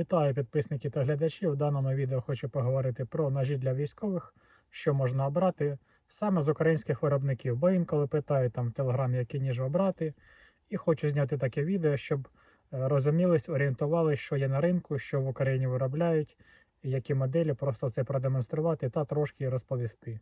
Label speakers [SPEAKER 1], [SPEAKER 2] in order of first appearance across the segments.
[SPEAKER 1] Вітаю підписники та глядачі. В даному відео хочу поговорити про ножі для військових, що можна обрати саме з українських виробників. Бо інколи питають там в телеграмі, який ніж обрати. І хочу зняти таке відео, щоб е, розумілись, орієнтувалися, що є на ринку, що в Україні виробляють, які моделі, просто це продемонструвати та трошки розповісти.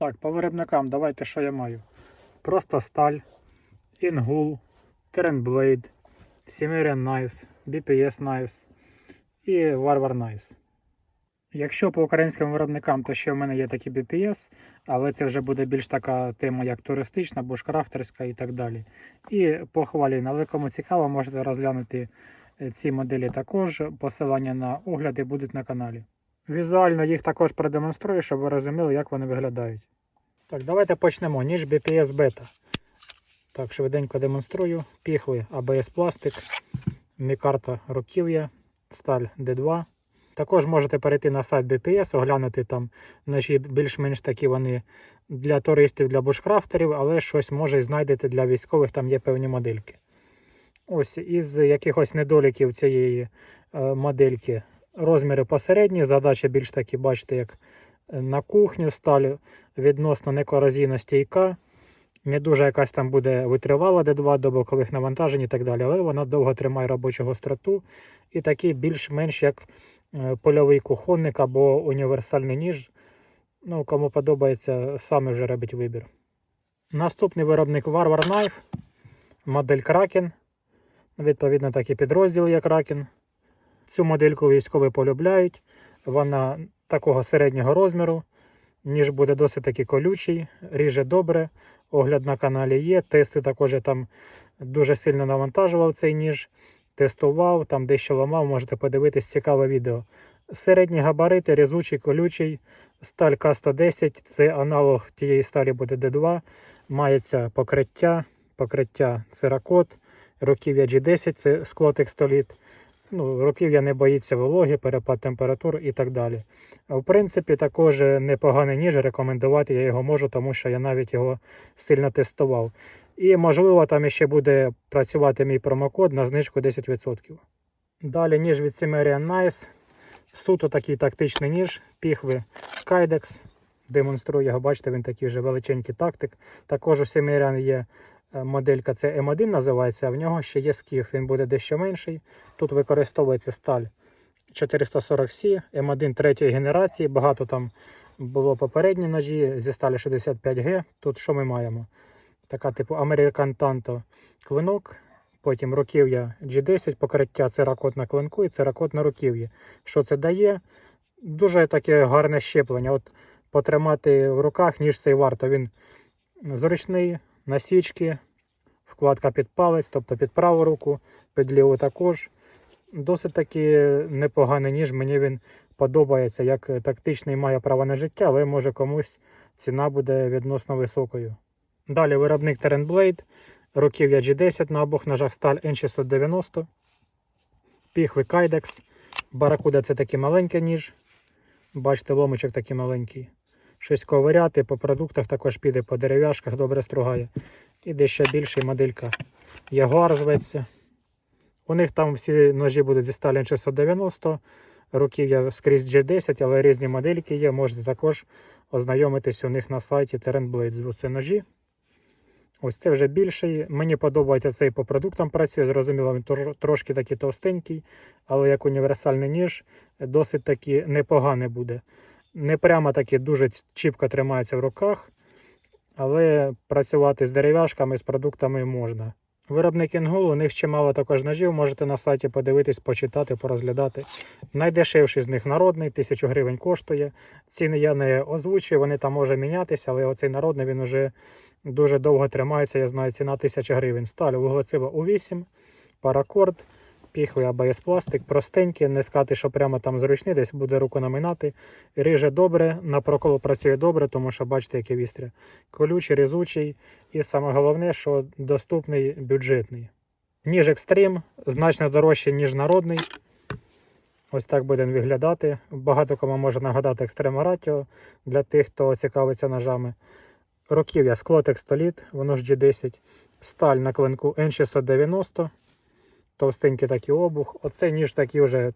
[SPEAKER 1] Так, по виробникам давайте що я маю. Просто сталь, Інгул, Trendblade, Cimmerian Knives, BPS Knives і Warwar Knives. Якщо по українським виробникам, то ще в мене є такі BPS, але це вже буде більш така тема, як туристична, бушкрафтерська і так далі. І по хвалі, але кому цікаво, можете розглянути е, ці моделі також. Посилання на огляди будуть на каналі. Візуально їх також продемонструю, щоб ви розуміли, як вони виглядають. Так, давайте почнемо. Ніж BPS Beta. Так, швиденько демонструю. Піхли ABS пластик, мікарта руків'я, сталь D2. Також можете перейти на сайт BPS, оглянути там ножі більш-менш такі вони для туристів, для бушкрафтерів, але щось може і знайдете для військових, там є певні модельки. Ось із якихось недоліків цієї е, модельки розміри посередні, задача більш такі, бачите, як на кухню, сталь відносно некорозійно стійка. Не дуже якась там буде витривала D2 до бокових навантажень і так далі, але вона довго тримає робочу гостроту і такий більш-менш як е, польовий кухонник або універсальний ніж. Ну, Кому подобається, саме вже робить вибір. Наступний виробник Warwar Knife, модель Kraken. Відповідно, такий підрозділ як Kraken. Цю модельку військові полюбляють. Вона такого середнього розміру. Ніж буде досить таки колючий, ріже добре. Огляд на каналі є. Тести також я там дуже сильно навантажував цей ніж, тестував, там дещо ламав, можете подивитись цікаве відео. Середні габарити, різучий, колючий, сталь К110, це аналог тієї сталі буде D2. Мається покриття, покриття церакот, руків'я G10, це скло текстоліт. Ну, руків'я не боїться вологи, перепад температур і так далі. В принципі, також непоганий ніж, рекомендувати я його можу, тому що я навіть його сильно тестував. І, можливо, там ще буде працювати мій промокод на знижку 10%. Далі ніж від Cimmerian Nice. Суто такий тактичний ніж, піхви Kydex. Демонструю його, бачите, він такий вже величенький тактик. Також у Cimmerian є моделька, це М1 називається, а в нього ще є скіф, він буде дещо менший. Тут використовується сталь 440C, М1 третьої генерації. Багато там було попередні ножі зі сталі 65G. Тут що ми маємо? Така типу American Tanto клинок. Потім руків'я G10, покриття церакот на клинку і церакот на руків'ї. Що це дає? Дуже таке гарне щеплення. От Потримати в руках, ніж цей варто. Він зручний, насічки, вкладка під палець, тобто під праву руку, під ліву також. Досить таки непоганий ніж. Мені він подобається, як тактичний має право на життя, але може комусь ціна буде відносно високою. Далі виробник Trendblade, руків'я G10 на обох ножах сталь N690, піхви Kydex, Баракуда це такий маленький ніж. Бачите, ломичок такий маленький. Щось ковиряти по продуктах також піде, по дерев'яшках добре стругає. І дещо більша моделька. Ягуар зветься. У них там всі ножі будуть зі сталі 690, руків'я скрізь G10, але різні модельки є. Можете також ознайомитись у них на сайті Trendblade. Звуться ножі. Ось це вже більший. Мені подобається цей по продуктам працює. Зрозуміло, він трошки такий товстенький, але як універсальний ніж, досить таки непоганий буде. Не прямо таки дуже чіпко тримається в руках, але працювати з дерев'яшками, з продуктами можна. Виробник Інгул, у них чимало також ножів, можете на сайті подивитись, почитати, порозглядати. Найдешевший з них народний, 1000 гривень коштує. Ціни я не озвучую, вони там може мінятися, але оцей народний він вже дуже довго тримається. Я знаю, ціна 1000 гривень. Сталь вуглецева у 8, паракорд, піхвий абс пластик, простенький, не сказати, що прямо там зручний, десь буде руку наминати. Риже добре, на проколу працює добре, тому що бачите, який вістря. Колючий, різучий і саме головне, що доступний бюджетний. Ніж екстрим значно дорожчий, ніж народний. Ось так буде він виглядати. Багато кому може нагадати екстрема Ratio для тих, хто цікавиться ножами. Руків'я скло текстоліт, воно ж G10. Сталь на клинку N690. Товстенький такий обух. Оцей ніж такий вже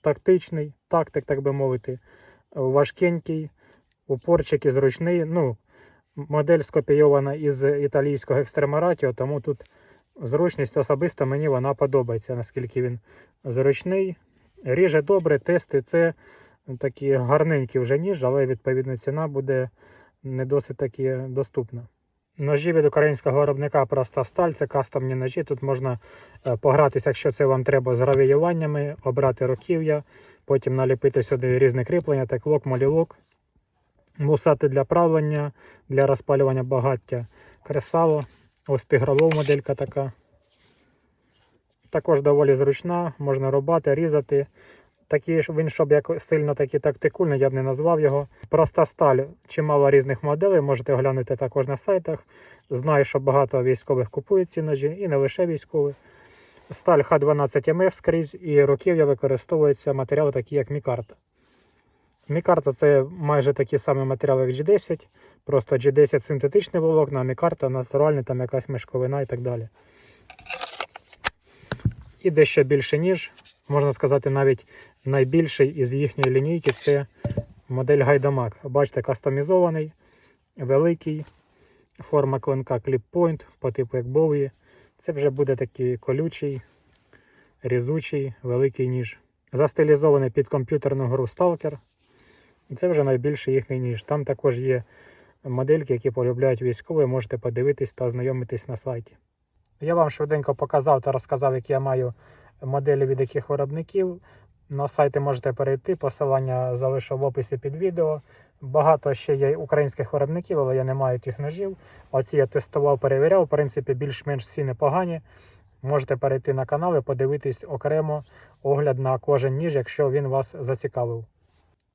[SPEAKER 1] тактичний, тактик, так би мовити, важкенький, упорчик і зручний. Ну, модель скопійована із італійського Ratio, тому тут зручність особисто мені вона подобається, наскільки він зручний. Ріже добре, тести це такі гарненькі вже ніж, але відповідно ціна буде не досить таки доступна. Ножі від українського виробника проста сталь, це кастомні ножі. Тут можна е, погратися, якщо це вам треба з гравіюваннями, обрати руків'я, потім наліпити сюди різне кріплення, так лок, молілок, мусати для правлення, для розпалювання багаття, кресало. Ось тигролов моделька така. Також доволі зручна, можна рубати, різати. Такий ж він, щоб як сильно такий тактикульний, я б не назвав його. Проста сталь, чимало різних моделей, можете оглянути також на сайтах. Знаю, що багато військових купують ці ножі, і не лише військові. Сталь Х12МФ скрізь і руків'я використовуються матеріали, такі як мікарта. Мікарта це майже такі самі матеріали, як G10, просто G10 синтетичний волокна, а мікарта натуральний, там якась мешковина і так далі. І дещо більше ніж, можна сказати, навіть найбільший із їхньої лінійки це модель Гайдамак. Бачите, кастомізований, великий, форма клинка Point по типу як Bowie. Це вже буде такий колючий, різучий, великий ніж. Застилізований під комп'ютерну гру Stalker. Це вже найбільший їхній ніж. Там також є модельки, які полюбляють військові, можете подивитись та ознайомитись на сайті. Я вам швиденько показав та розказав, які я маю моделі від яких виробників. На сайти можете перейти, посилання залишу в описі під відео. Багато ще є українських виробників, але я не маю тих ножів. Оці я тестував, перевіряв. В принципі, більш-менш всі непогані. Можете перейти на канал і подивитись окремо огляд на кожен ніж, якщо він вас зацікавив.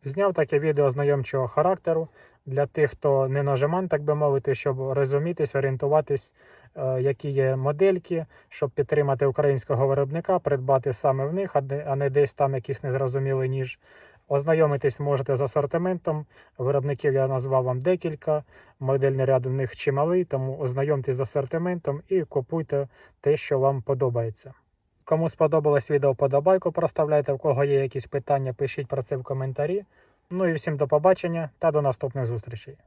[SPEAKER 1] Зняв таке відео знайомчого характеру для тих, хто не нажиман, так би мовити, щоб розумітись, орієнтуватись, е, які є модельки, щоб підтримати українського виробника, придбати саме в них, а не десь там якийсь незрозумілий ніж. Ознайомитись можете з асортиментом. Виробників я назвав вам декілька. Модельний ряд у них чималий, тому ознайомтесь з асортиментом і купуйте те, що вам подобається. Кому сподобалось відео, подобайку проставляйте. В кого є якісь питання, пишіть про це в коментарі. Ну і всім до побачення та до наступних зустрічей.